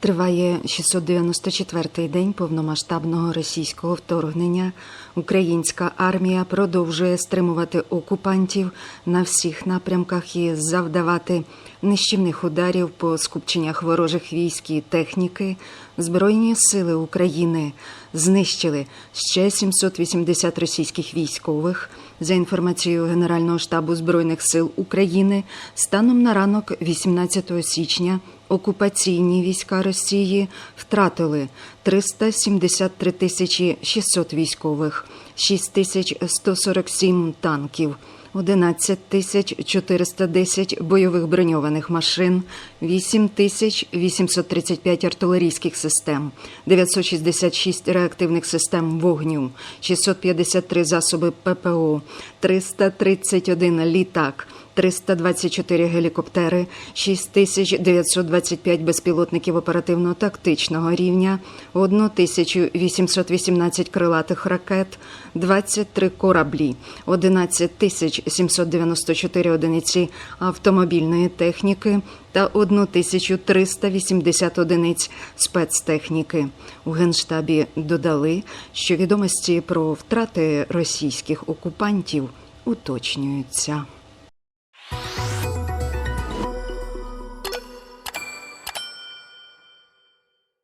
Триває 694-й день повномасштабного російського вторгнення. Українська армія продовжує стримувати окупантів на всіх напрямках і завдавати нищівних ударів по скупченнях ворожих військ і техніки. Збройні сили України знищили ще 780 російських військових. За інформацією Генерального штабу збройних сил України, станом на ранок 18 січня окупаційні війська Росії втратили 373 тисячі 600 військових, 6 тисяч 147 танків, 11 тисяч 410 бойових броньованих машин, 8 тисяч 835 артилерійських систем, 966 реактивних систем вогню, 653 засоби ППО, 331 літак, 324 гелікоптери, 6925 безпілотників оперативно-тактичного рівня, 1818 крилатих ракет, 23 кораблі, 11794 одиниці автомобільної техніки та 1380 одиниць спецтехніки. У Генштабі додали, що відомості про втрати російських окупантів уточнюються.